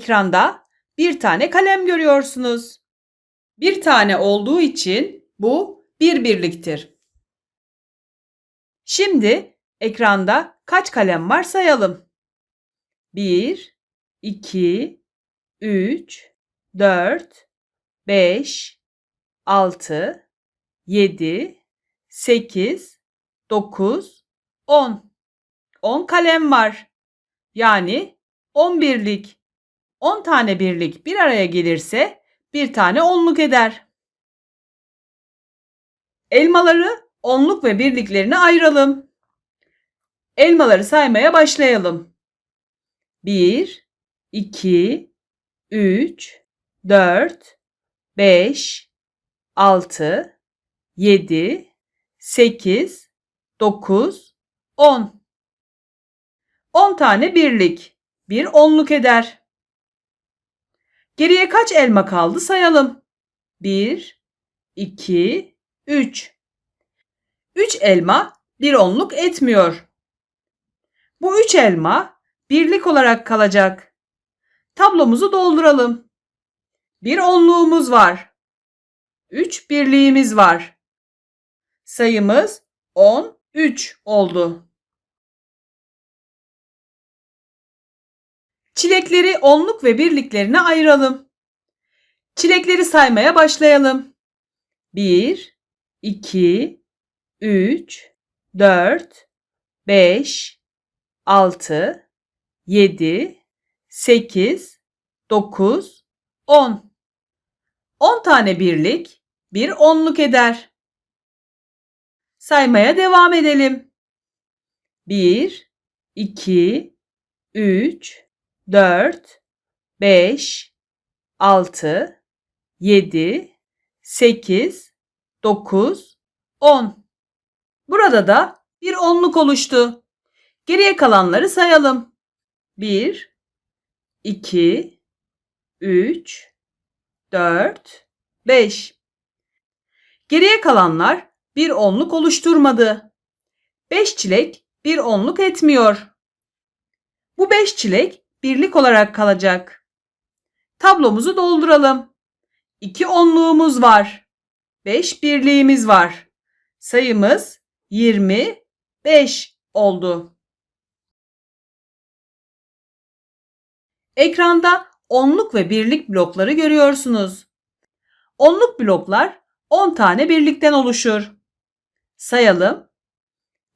Ekranda bir tane kalem görüyorsunuz. Bir tane olduğu için bu bir birliktir. Şimdi ekranda kaç kalem var sayalım. 1, 2, 3, 4, 5, 6, 7, 8, 9, 10. 10 kalem var. Yani 10 birlik. 10 tane birlik bir araya gelirse bir tane onluk eder. Elmaları onluk ve birliklerine ayıralım. Elmaları saymaya başlayalım. 1, 2, 3, 4, 5, 6, 7, 8, 9, 10. 10 tane birlik. Bir onluk eder. Geriye kaç elma kaldı sayalım. 1, 2, 3. 3 elma bir onluk etmiyor. Bu 3 elma birlik olarak kalacak. Tablomuzu dolduralım. Bir onluğumuz var. 3 birliğimiz var. Sayımız 13 oldu. Çilekleri onluk ve birliklerine ayıralım. Çilekleri saymaya başlayalım. 1, 2, 3, 4, 5, 6, 7, 8, 9, 10. 10 tane birlik bir onluk eder. Saymaya devam edelim. 1, 2, 3, 4, 5, 6, 7, 8, 9, 10. Burada da bir onluk oluştu. Geriye kalanları sayalım. 1, 2, 3, 4, 5. Geriye kalanlar bir onluk oluşturmadı. 5 çilek bir onluk etmiyor. Bu 5 çilek birlik olarak kalacak. Tablomuzu dolduralım. 2 onluğumuz var. 5 birliğimiz var. Sayımız 25 oldu. Ekranda onluk ve birlik blokları görüyorsunuz. Onluk bloklar 10 tane birlikten oluşur. Sayalım.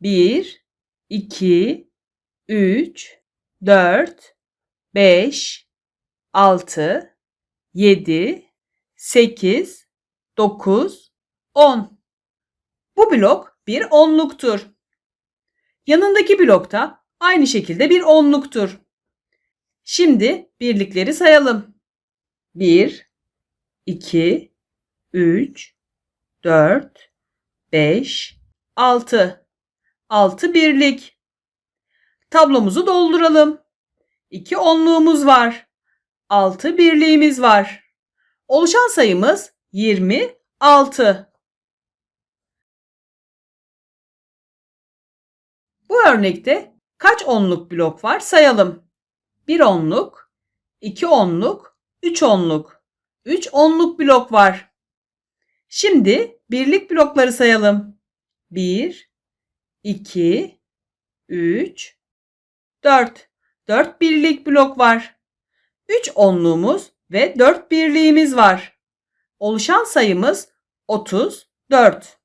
1, 2, 3, 4, 5, 6, 7, 8, 9, 10. Bu blok bir onluktur. Yanındaki blokta aynı şekilde bir onluktur. Şimdi birlikleri sayalım. 1, 2, 3, 4, 5, 6. 6 birlik. Tablomuzu dolduralım. 2 onluğumuz var. 6 birliğimiz var. Oluşan sayımız 26. Bu örnekte kaç onluk blok var sayalım. 1 onluk, 2 onluk, 3 onluk. 3 onluk blok var. Şimdi birlik blokları sayalım. 1, 2, 3, 4. 4 birlik blok var. 3 onluğumuz ve 4 birliğimiz var. Oluşan sayımız 34.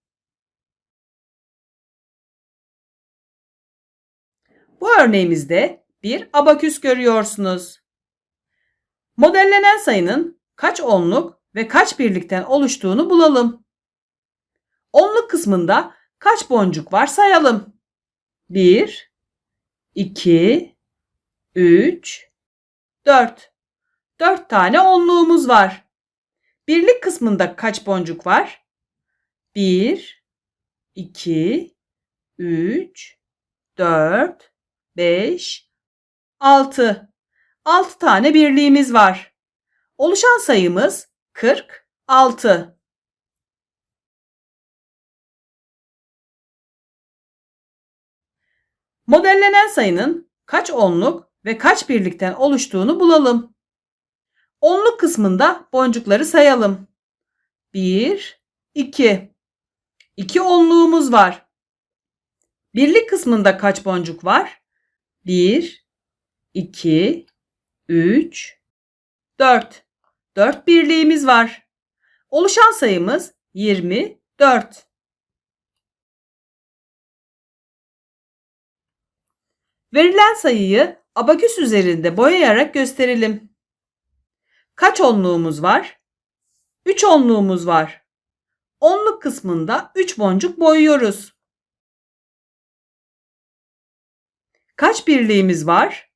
Bu örneğimizde bir abaküs görüyorsunuz. Modellenen sayının kaç onluk ve kaç birlikten oluştuğunu bulalım. Onluk kısmında kaç boncuk var sayalım. 1, 2, 3, 4. 4 tane onluğumuz var. Birlik kısmında kaç boncuk var? 1, 2, 3, 4, 5, 6. 6 tane birliğimiz var. Oluşan sayımız 46. Modellenen sayının kaç onluk ve kaç birlikten oluştuğunu bulalım. Onluk kısmında boncukları sayalım. 1, 2. 2 onluğumuz var. Birlik kısmında kaç boncuk var? 1, 2, 3, 4. 4 birliğimiz var. Oluşan sayımız 24. Verilen sayıyı abaküs üzerinde boyayarak gösterelim. Kaç onluğumuz var? 3 onluğumuz var. Onluk kısmında 3 boncuk boyuyoruz. Kaç birliğimiz var?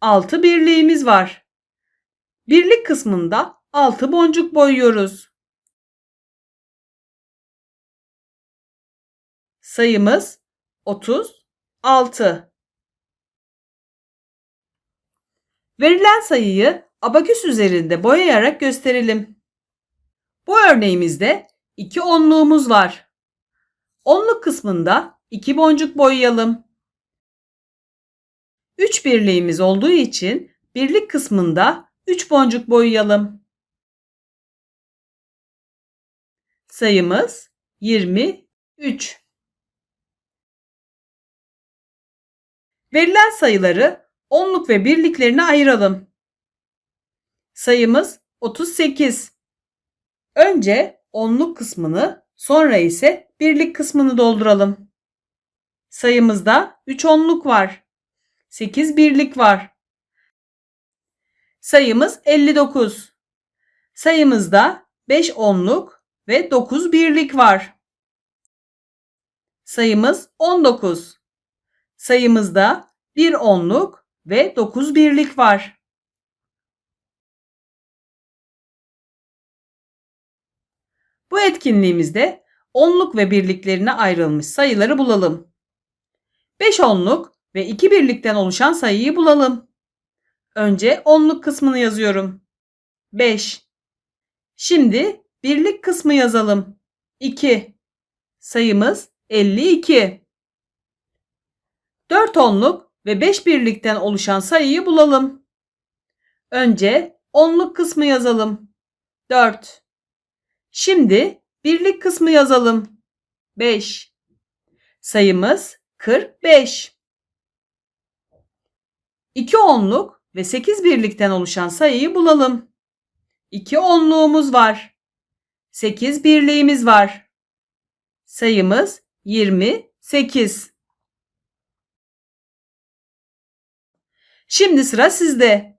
6 birliğimiz var. Birlik kısmında 6 boncuk boyuyoruz. Sayımız 36. Verilen sayıyı abaküs üzerinde boyayarak gösterelim. Bu örneğimizde 2 onluğumuz var. Onluk kısmında 2 boncuk boyayalım. 3 birliğimiz olduğu için birlik kısmında 3 boncuk boyayalım. Sayımız 23. Verilen sayıları onluk ve birliklerine ayıralım. Sayımız 38. Önce onluk kısmını, sonra ise birlik kısmını dolduralım. Sayımızda 3 onluk var. 8 birlik var. Sayımız 59. Sayımızda 5 onluk ve 9 birlik var. Sayımız 19. Sayımızda 1 onluk ve 9 birlik var. Bu etkinliğimizde onluk ve birliklerine ayrılmış sayıları bulalım. 5 onluk ve 2 birlikten oluşan sayıyı bulalım. Önce onluk kısmını yazıyorum. 5. Şimdi birlik kısmı yazalım. 2. Sayımız 52. 4 onluk ve 5 birlikten oluşan sayıyı bulalım. Önce onluk kısmı yazalım. 4. Şimdi birlik kısmı yazalım. 5. Sayımız 45. 2 onluk ve 8 birlikten oluşan sayıyı bulalım. 2 onluğumuz var. 8 birliğimiz var. Sayımız 28. Şimdi sıra sizde.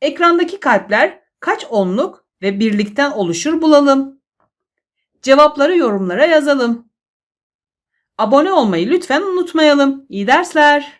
Ekrandaki kalpler kaç onluk ve birlikten oluşur bulalım. Cevapları yorumlara yazalım. Abone olmayı lütfen unutmayalım. İyi dersler.